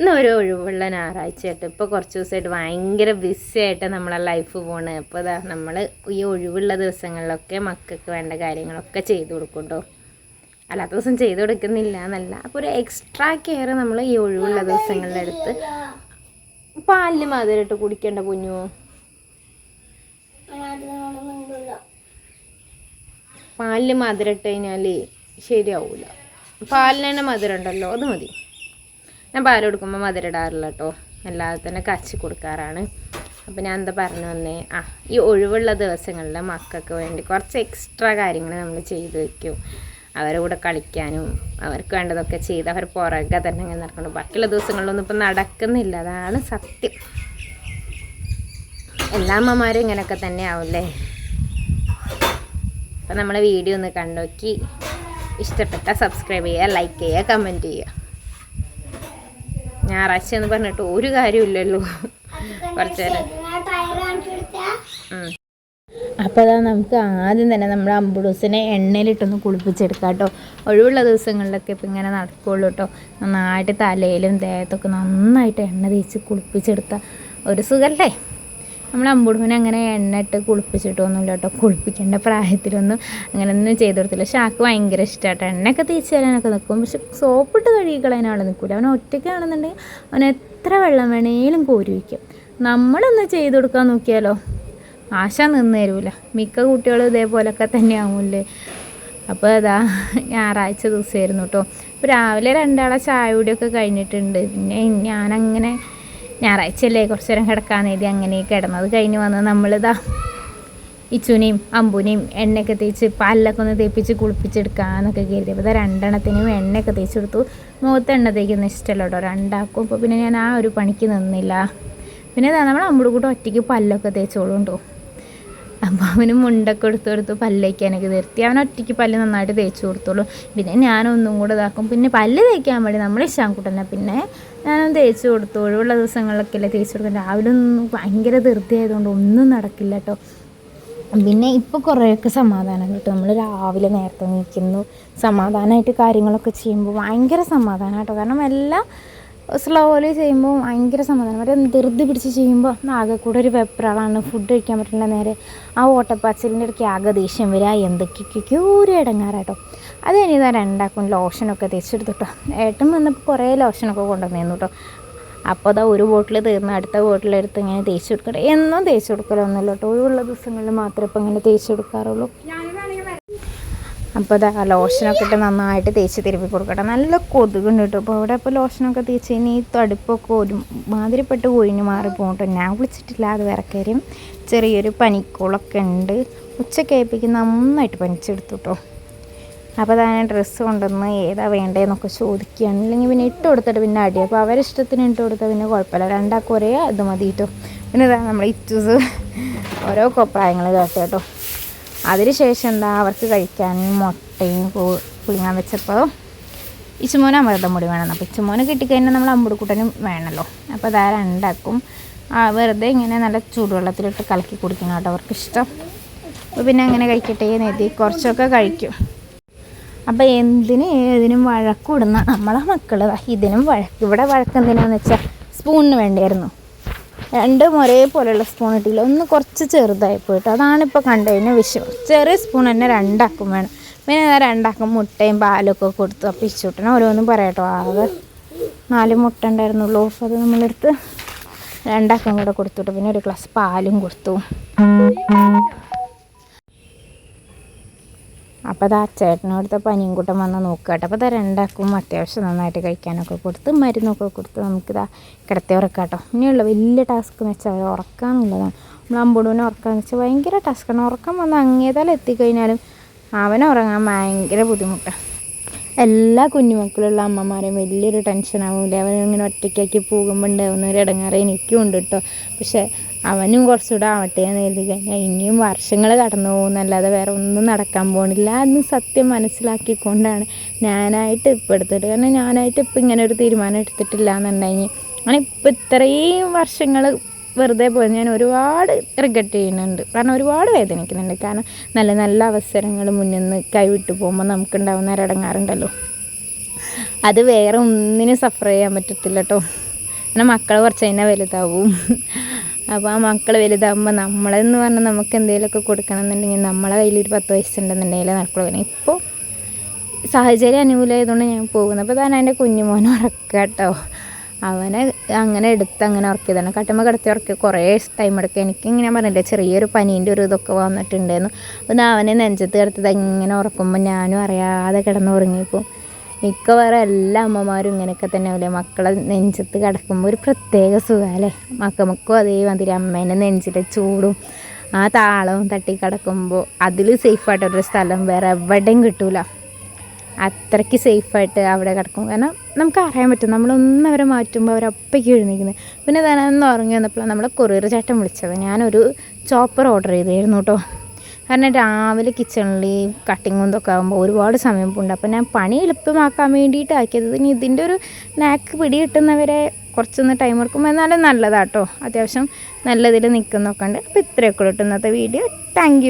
ഇന്ന് ഒരു ഒഴിവുള്ള ഞായറാഴ്ച ആയിട്ട് ഇപ്പോൾ കുറച്ച് ദിവസമായിട്ട് ഭയങ്കര ബിസി ആയിട്ട് നമ്മളെ ലൈഫ് പോണ്. അപ്പോൾ ഇതാ നമ്മൾ ഈ ഒഴിവുള്ള ദിവസങ്ങളിലൊക്കെ മക്കൾക്ക് വേണ്ട കാര്യങ്ങളൊക്കെ ചെയ്തു കൊടുക്കുണ്ടോ അല്ലാത്ത ദിവസം ചെയ്തു കൊടുക്കുന്നില്ല എന്നല്ല. അപ്പോൾ ഒരു എക്സ്ട്രാ കെയർ നമ്മൾ ഈ ഒഴിവുള്ള ദിവസങ്ങളിലെടുത്ത് പാലിന് മധുരമിട്ട് കുടിക്കേണ്ട കുഞ്ഞു. പാലിന് മധുരം ഇട്ട് കഴിഞ്ഞാൽ ശരിയാവൂല. പാലിന് തന്നെ മധുരം ഉണ്ടല്ലോ അത് മതി. ഞാൻ പാൽ കൊടുക്കുമ്പോൾ മധുരം ഇടാറില്ല കേട്ടോ അല്ലാതെ തന്നെ കച്ചി കൊടുക്കാറാണ്. അപ്പോൾ ഞാൻ എന്താ പറഞ്ഞു വന്നേ? ആ ഈ ഒഴിവുള്ള ദിവസങ്ങളിൽ മക്കൾക്ക് വേണ്ടി കുറച്ച് എക്സ്ട്രാ കാര്യങ്ങൾ നമ്മൾ ചെയ്ത് വയ്ക്കും അവരുടെ കൂടെ കളിക്കാനും അവർക്ക് വേണ്ടതൊക്കെ ചെയ്ത് അവർ പുറകെ തന്നെ ഇങ്ങനെ നടക്കണം. ബാക്കിയുള്ള ദിവസങ്ങളിലൊന്നും ഇപ്പം നടക്കുന്നില്ല. അതാണ് സത്യം. എല്ലാ അമ്മമാരും ഇങ്ങനെയൊക്കെ തന്നെ ആവില്ലേ അപ്പം നമ്മളെ വീഡിയോ ഒന്ന് കണ്ടോക്കി. ഇഷ്ടപ്പെട്ട സബ്സ്ക്രൈബ് ചെയ്യുക ലൈക്ക് ചെയ്യുക കമന്റ് ചെയ്യുക. ഞായറാഴ്ച എന്ന് പറഞ്ഞിട്ട് ഒരു കാര്യമില്ലല്ലോ കുറച്ച് നേരം. അപ്പോൾ അതാ നമുക്ക് ആദ്യം തന്നെ നമ്മുടെ അമ്പുഡൂസിനെ എണ്ണയിലിട്ടൊന്ന് കുളിപ്പിച്ചെടുക്കാം കേട്ടോ. ഒഴിവുള്ള ദിവസങ്ങളിലൊക്കെ ഇപ്പം ഇങ്ങനെ നടക്കുകയുള്ളൂ കേട്ടോ. നന്നായിട്ട് തലയിലും ദേഹത്തൊക്കെ നന്നായിട്ട് എണ്ണ തേച്ച് കുളിപ്പിച്ചെടുത്ത ഒരു സുഖല്ലേ? നമ്മൾ അമ്പുടുവിനെ അങ്ങനെ എണ്ണ ഇട്ട് കുളിപ്പിച്ചിട്ടൊന്നുമില്ല കേട്ടോ. കുളിപ്പിക്കേണ്ട പ്രായത്തിലൊന്നും അങ്ങനെ ഒന്നും ചെയ്തു കൊടുത്തില്ല പക്ഷെ ആൾക്ക് ഭയങ്കര ഇഷ്ടമാട്ടോ എണ്ണയൊക്കെ തേച്ച് തരാനൊക്കെ നിൽക്കും പക്ഷെ സോപ്പിട്ട് കഴുകിക്കളയാൻ ആൾ നിൽക്കില്ല അവൻ ഒറ്റയ്ക്കാണെന്നുണ്ടെങ്കിൽ അവൻ എത്ര വെള്ളം വേണേലും കോരി വയ്ക്കും. നമ്മളൊന്ന് ചെയ്തു കൊടുക്കാൻ നോക്കിയാലോ? ആശ നിന്ന് തരൂല. മിക്ക കുട്ടികളും ഇതേപോലൊക്കെ തന്നെയാവുമല്ലേ അപ്പോൾ അതാ ഞായറാഴ്ച ദിവസമായിരുന്നു കേട്ടോ. ഇപ്പോൾ രാവിലെ രണ്ടാളെ ചായ കൂടിയൊക്കെ കഴിഞ്ഞിട്ടുണ്ട്. പിന്നെ ഞാനങ്ങനെ ഞായറാഴ്ചയല്ലേ കുറച്ച് നേരം കിടക്കാൻ എഴുതി അങ്ങനെ കിടന്നത് കഴിഞ്ഞ് വന്ന് നമ്മളിതാ ഇച്ചുനെയും അമ്പുനെയും എണ്ണയൊക്കെ തേച്ച് പല്ലൊക്കെ ഒന്ന് തേപ്പിച്ച് കുളിപ്പിച്ചെടുക്കാന്നൊക്കെ കരുതി. അപ്പോൾ രണ്ടെണ്ണത്തിനും എണ്ണയൊക്കെ തേച്ച് കൊടുത്തു. മുഖത്ത് എണ്ണ തേക്കുന്ന ഇഷ്ടമല്ല കേട്ടോ രണ്ടാക്കും. അപ്പോൾ പിന്നെ ഞാൻ ആ ഒരു പണിക്ക് നിന്നില്ല. പിന്നെ നമ്മൾ അമ്പുടെ കൂട്ടം ഒറ്റയ്ക്ക് പല്ലൊക്കെ തേച്ചോളുണ്ടോ അപ്പോൾ അവന് മുണ്ടൊക്കെ എടുത്ത് കൊടുത്തു പല്ലേക്കാനൊക്കെ നിർത്തി. അവൻ ഒറ്റയ്ക്ക് പല്ല് നന്നായിട്ട് തേച്ച് കൊടുത്തോളൂ. പിന്നെ ഞാനൊന്നും കൂടെ ഇതാക്കും. പിന്നെ പല്ല് തേക്കാൻ വേണ്ടി നമ്മൾ ഇഷ്ടാൻകൂട്ടല്ല പിന്നെ ഞാനൊന്ന് തേച്ച് കൊടുത്തു ഒഴിവുള്ള ദിവസങ്ങളിലൊക്കെ അല്ലേ തേച്ച് കൊടുക്കാൻ. രാവിലെ ഒന്നും ഭയങ്കര ധൃതി ആയതുകൊണ്ട് ഒന്നും നടക്കില്ല കേട്ടോ. പിന്നെ ഇപ്പോൾ കുറേയൊക്കെ സമാധാനം കിട്ടും. നമ്മൾ രാവിലെ നേരത്തെ നീക്കുന്നു സമാധാനമായിട്ട് കാര്യങ്ങളൊക്കെ ചെയ്യുമ്പോൾ ഭയങ്കര സമാധാനം കേട്ടോ. കാരണം എല്ലാം സ്ലോലി ചെയ്യുമ്പോൾ ഭയങ്കര സമാധാനം. മറ്റേ ധൃതി പിടിച്ച് ചെയ്യുമ്പോൾ ആകെ കൂടെ ഒരു വെപ്രാളാണ്. ഫുഡ് കഴിക്കാൻ പറ്റില്ല നേരെ ആ ഓട്ടപ്പാച്ചിലിന്റെ ഇടയ്ക്ക് ആകെ ദേഷ്യം വരിക. എന്തൊക്കെയൊക്കെയോ ഒരു ഇടങ്ങാറാട്ടോ അത് കഴിഞ്ഞാൽ രണ്ടാക്കും ലോഷനൊക്കെ തേച്ചെടുത്തിട്ടോ ഏട്ടൻ വന്നപ്പോൾ കുറേ ലോഷനൊക്കെ കൊണ്ടുവന്നിരുന്നു കേട്ടോ അപ്പോൾ അതാ ഒരു ബോട്ടിൽ തീർന്ന് അടുത്ത ബോട്ടിലെടുത്ത് ഇങ്ങനെ തേച്ച് കൊടുക്കട്ടെ. എന്നും തേച്ച് കൊടുക്കലൊന്നുമില്ല കേട്ടോ ഒഴിവുള്ള ദിവസങ്ങളിൽ മാത്രമേ ഇപ്പോൾ ഇങ്ങനെ തേച്ച് കൊടുക്കാറുള്ളൂ. അപ്പോൾ ആ ലോഷനൊക്കെ ഇട്ട് നന്നായിട്ട് തേച്ച് തിരുപ്പി കൊടുക്കട്ടെ. നല്ല കൊതുകുണ്ട് കേട്ടോ അപ്പോൾ അവിടെ ഇപ്പോൾ ലോഷനൊക്കെ തേച്ച് ഈ തടുപ്പൊക്കെ ഒരു മാതിരിപ്പെട്ട് കൊഴിഞ്ഞ് മാറി പോകട്ടോ ഞാൻ വിളിച്ചിട്ടില്ല അത് വരക്കാരും ചെറിയൊരു പനിക്കോളൊക്കെ ഉണ്ട്. ഉച്ചക്കേപ്പിക്ക് നന്നായിട്ട് പനിച്ചെടുത്തു കേട്ടോ അപ്പോൾ ഞാൻ ഡ്രസ്സ് കൊണ്ടുവന്ന് ഏതാ വേണ്ടതെന്നൊക്കെ ചോദിക്കുകയാണ്. അല്ലെങ്കിൽ പിന്നെ ഇട്ട് കൊടുത്തിട്ട് പിന്നെ അടി. അപ്പോൾ അവരെ ഇഷ്ടത്തിന് ഇട്ട് കൊടുത്താൽ പിന്നെ കുഴപ്പമില്ല. രണ്ടാൾക്കും ഒരേ ഇത് മതി കേട്ടോ പിന്നെ ഇതാണ് നമ്മുടെ ഇറ്റൂസ് ഓരോ കൊപ്രായങ്ങൾ കേട്ടോ കേട്ടോ. അതിന് ശേഷം എന്താ അവർക്ക് കഴിക്കാൻ മുട്ടയും പുളിങ്ങാൻ വെച്ചപ്പോൾ ഇച്ചുമോന് അമൃതം പൊടി വേണം. അപ്പോൾ ഇച്ചുമോന് കിട്ടിക്കഴിഞ്ഞാൽ നമ്മൾ അമ്പുടുക്കൂട്ടനും വേണമല്ലോ അപ്പോൾ അതാ രണ്ടാക്കും. വെറുതെ ഇങ്ങനെ നല്ല ചൂടുവെള്ളത്തിലിട്ട് കലക്കി കുടിക്കണം കേട്ടോ അവർക്ക് ഇഷ്ടം അപ്പോൾ പിന്നെ അങ്ങനെ കഴിക്കട്ടെ നെതി കുറച്ചൊക്കെ കഴിക്കും. അപ്പോൾ എന്തിന് ഏതിനും വഴക്കൂടുന്ന നമ്മളെ മക്കൾ ഇതിനും വഴക്ക്. ഇവിടെ വഴക്കെന്തിനാന്ന് വെച്ചാൽ സ്പൂണിന് വേണ്ടിയായിരുന്നു. രണ്ടും ഒരേപോലെയുള്ള സ്പൂൺ ഇട്ടില്ല ഒന്ന് കുറച്ച് ചെറുതായി പോയിട്ട്. അതാണിപ്പോൾ കണ്ടതിന് വിഷയം ചെറിയ സ്പൂൺ തന്നെ രണ്ടാക്കും വേണം. പിന്നെ ഞാൻ രണ്ടാക്കും മുട്ടയും പാലൊക്കെ കൊടുത്തു. അപ്പോൾ ഓരോന്നും പറയട്ടോ. ആകെ നാല് മുട്ട ഉണ്ടായിരുന്നുള്ളൂ. അത് നമ്മളെടുത്ത് രണ്ടാക്കും കൂടെ കൊടുത്തു. പിന്നെ ഒരു ഗ്ലാസ് പാലും കൊടുത്തു. അപ്പോൾ അത് ആ ചേട്ടനോടുത്ത പനിയും കൂട്ടം വന്ന് നോക്കട്ടെ അപ്പോൾ അത് രണ്ടാക്കും അത്യാവശ്യം നന്നായിട്ട് കഴിക്കാനൊക്കെ കൊടുത്ത് മരുന്നൊക്കെ കൊടുത്ത് നമുക്കിതാ കിടത്തി ഉറക്കാട്ടോ കേട്ടോ. ഇനിയുള്ള വലിയ ടാസ്ക് എന്ന് വെച്ചാൽ ഉറക്കാന്നുള്ളതാണ് നമ്മൾ അമ്പൂടുവിനെ ഉറക്കാന്ന് വെച്ചാൽ ഭയങ്കര ടാസ്ക്കാണ് ഉറക്കം വന്ന് അങ്ങേതാലെത്തിക്കഴിഞ്ഞാലും അവനെ ഉറങ്ങാൻ ഭയങ്കര ബുദ്ധിമുട്ടാണ് എല്ലാ കുഞ്ഞുമക്കളുള്ള അമ്മമാരും വലിയൊരു ടെൻഷനാവില്ല അവനിങ്ങനെ ഒറ്റയ്ക്കാക്കി പോകുമ്പോൾ ഉണ്ടാവുന്ന ഒരു ഇടങ്ങാറ് എനിക്കും ഉണ്ട് കേട്ടോ പക്ഷേ അവനും കുറച്ചുകൂടെ ആവട്ടെ എന്ന് കരുതി കഴിഞ്ഞാൽ ഇനിയും വർഷങ്ങൾ കടന്നു പോകുന്നല്ലാതെ വേറെ ഒന്നും നടക്കാൻ പോകണില്ല എന്ന് സത്യം മനസ്സിലാക്കിക്കൊണ്ടാണ് ഞാനായിട്ട് ഇപ്പോൾ എടുത്തത്. കാരണം ഞാനായിട്ട് ഇപ്പം ഇങ്ങനെ ഒരു തീരുമാനം എടുത്തിട്ടില്ല എന്നുണ്ടെങ്കിൽ. അങ്ങനെ ഇപ്പം ഇത്രയും വർഷങ്ങൾ വെറുതെ പോയി ഞാൻ ഒരുപാട് റിഗ്രറ്റ് ചെയ്യുന്നുണ്ട്. കാരണം ഒരുപാട് വേദനിക്കുന്നുണ്ട്. കാരണം നല്ല നല്ല അവസരങ്ങൾ മുന്നിൽ നിന്ന് കൈവിട്ട് പോകുമ്പോൾ നമുക്കുണ്ടാവുന്ന ഒരിടങ്ങാറുണ്ടല്ലോ അത് വേറെ ഒന്നിനും സഫർ ചെയ്യാൻ പറ്റത്തില്ല കേട്ടോ പിന്നെ മക്കൾ കുറച്ച് കഴിഞ്ഞാൽ വലുതാവും. അപ്പോൾ ആ മക്കൾ വലുതാകുമ്പോൾ നമ്മളെന്ന് പറഞ്ഞാൽ നമുക്ക് എന്തെങ്കിലുമൊക്കെ കൊടുക്കണം എന്നുണ്ടെങ്കിൽ നമ്മളെ കയ്യിൽ ഒരു പത്ത് വയസ്സുണ്ടെന്നുണ്ടെങ്കിൽ നടക്കുള്ളൂ. കാരണം ഇപ്പോൾ സാഹചര്യം അനുകൂലമായതുകൊണ്ട് ഞാൻ പോകുന്നത് അപ്പോൾ താൻ എന്റെ കുഞ്ഞുമോനെ ഉറക്കുക കേട്ടോ അവനെ അങ്ങനെ എടുത്ത് അങ്ങനെ ഉറക്കിയതാണ്. കട്ടുമ്പോൾ കിടത്തി ഉറക്കി. കുറേ ടൈം എടുക്കുക എനിക്ക് ഇങ്ങനെ പറഞ്ഞില്ല ചെറിയൊരു പനീന്റെ ഒരു ഇതൊക്കെ വന്നിട്ടുണ്ടായിരുന്നു അപ്പോൾ അവനെ നെഞ്ചത്ത് കിടത്തത് ഇങ്ങനെ ഉറക്കുമ്പോൾ ഞാനും അറിയാതെ കിടന്ന് ഉറങ്ങിയപ്പോൾ മിക്കവാറും എല്ലാ അമ്മമാരും ഇങ്ങനെയൊക്കെ തന്നെ അല്ലേ മക്കളെ നെഞ്ചത്ത് കിടക്കുമ്പോൾ ഒരു പ്രത്യേക സുഖമല്ലേ മക്കൾക്കും അതേമാതിരി അമ്മേന്റെ നെഞ്ചിലെ ചൂടും ആ താളവും തട്ടി കിടക്കുമ്പോൾ അതിൽ സേഫായിട്ടൊരു സ്ഥലം വേറെ എവിടെയും കിട്ടൂല. അത്രയ്ക്ക് സേഫായിട്ട് അവിടെ കിടക്കും. കാരണം നമുക്ക് അറിയാൻ പറ്റും. നമ്മളൊന്നും അവരെ മാറ്റുമ്പോൾ അവരപ്പയ്ക്ക് എഴുന്നേക്കുന്നത് പിന്നെ തന്നെ ഉറങ്ങി വന്നപ്പോഴാണ് നമ്മളെ കൊറിയർ ചേട്ടൻ വിളിച്ചത്. ഞാനൊരു ചോപ്പർ ഓർഡർ ചെയ്തായിരുന്നു കേട്ടോ കാരണം രാവിലെ കിച്ചണിൽ കട്ടിങ്ങും ഇതൊക്കെ ആകുമ്പോൾ ഒരുപാട് സമയം പോകുന്നുണ്ട് അപ്പോൾ ഞാൻ പണി എളുപ്പമാക്കാൻ വേണ്ടിയിട്ട് ആക്കിയത്. ഇനി ഇതിന്റെ ഒരു നാക്ക് പിടി കിട്ടുന്നവരെ കുറച്ചൊന്ന് ടൈം എടുക്കുമ്പോൾ എന്നാലും നല്ലതാട്ടോ അത്യാവശ്യം നല്ലതിൽ നിൽക്കുന്നൊക്കെ ഉണ്ട്. അപ്പോൾ ഇത്രയൊക്കെ കേട്ടോ ഇന്നത്തെ വീഡിയോ താങ്ക്